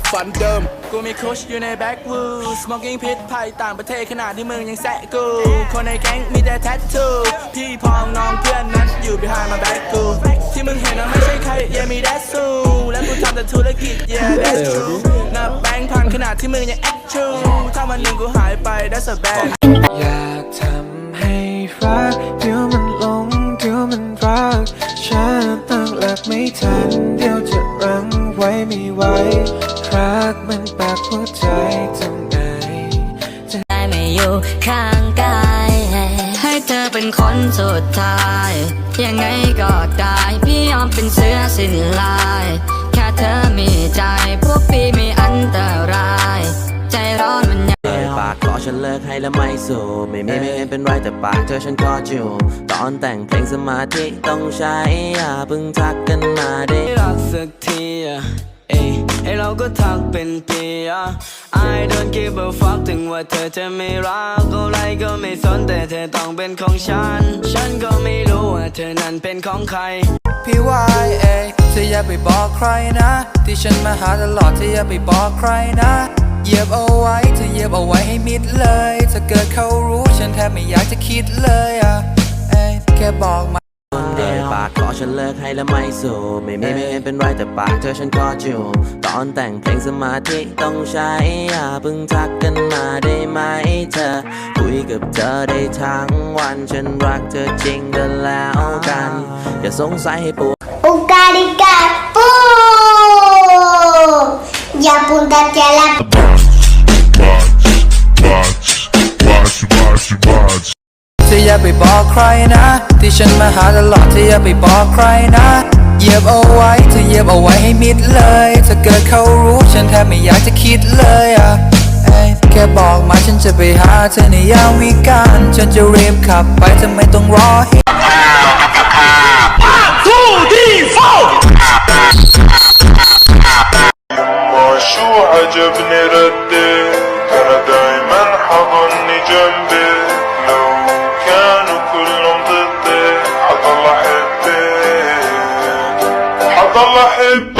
บฝันเดิม กูมีคุชอยู่ในแบ็กวูดสโมกิ้งพิษภัยต่างประเทศขนาดที่มึงยังแซะกู คนในแก๊งมีแต่แทททูพี่พองน้องเพื่อนนั้นอยู่ behind my back กูที่มึงเห็นนั้นไม่ใช่ใครเยมีแดซูและกูทำแต่ธุรกิจ yeah that's true นับแบงค์พันขนาดที่มึงยัง act true ถ้าวันหนึ่งกูหายไป that's a bad อยากทำให้รักเดี๋ยวมันหลงเดี๋ยวมันรักฉันตั้งหลักไม่ทันเดี๋ยวจะรั้งไว้ไม่ไหว รักมันแปากหัวใจทำไงได้ไม่อยู่ข้างกาย ให้เธอเป็นคนสุดท้าย ยังไงก็ได้ พี่ยอมเป็นเสือสิ้นลาย แค่เธอมีใจ พวกพี่มีอันตราย ใจร้อนมันยังปากขอฉันเลิกให้แล้วไม่สู้ไม่มีไม่เห็นเป็นไรแต่ปากเธอฉันขอจูบตอนแต่งเพลงสมาธิต้องใช้อย่าเพิ่งทักกันมาได้รักสักที ทักเป็นปีอะ I don't give a fuck ถึงว่าเธอจะไม่รักอะไรก็ไม่สนแต่เธอต้องเป็นของฉัน ฉันก็ไม่รู้ว่าเธอนั้นเป็นของใคร พี่วายเอยเธออย่าไปบอกใครนะ ที่ฉันมาหาตลอดเธออย่าไปบอกใครนะเหยียบเอาไว้เธอเหยียบเอาไว้ให้มิดเลย ถ้าเกิดเขารู้ฉันแทบไม่อยากจะคิดเลยอะเอยแค่บอกมาากขอฉันเลิกให้แล้วไม่สู้ไม่มีไม่เห็นเป็นไรแต่ปากเธอฉันขอจูบตอนแต่งเพลงสมาธิต้องใช้อย่าเพิ่งทักกันมาได้ไหมเธอ คุยกับเธอได้ทั้งวันฉันรักเธอจริงกันแล้วกัน อย่าสงสัยให้ปวด Ucarica, ¡pum! Y apúntate a la อย่าไปบอกใครนะ ที่ฉันมาหาตลอดเธออย่าไปบอกใครนะเยียบเอาไว้เธอเยียบเอาไว้ให้มิดเลย ถ้าเกิดเขารู้ฉันแทบไม่อยากจะคิดเลยอะแค่บอกมาฉันจะไปหาเธอในยามวิกาลฉันจะรีบขับไปทำไมต้องรอให้ شو عجبني ردك أنا دايما حضني جنبي Amen.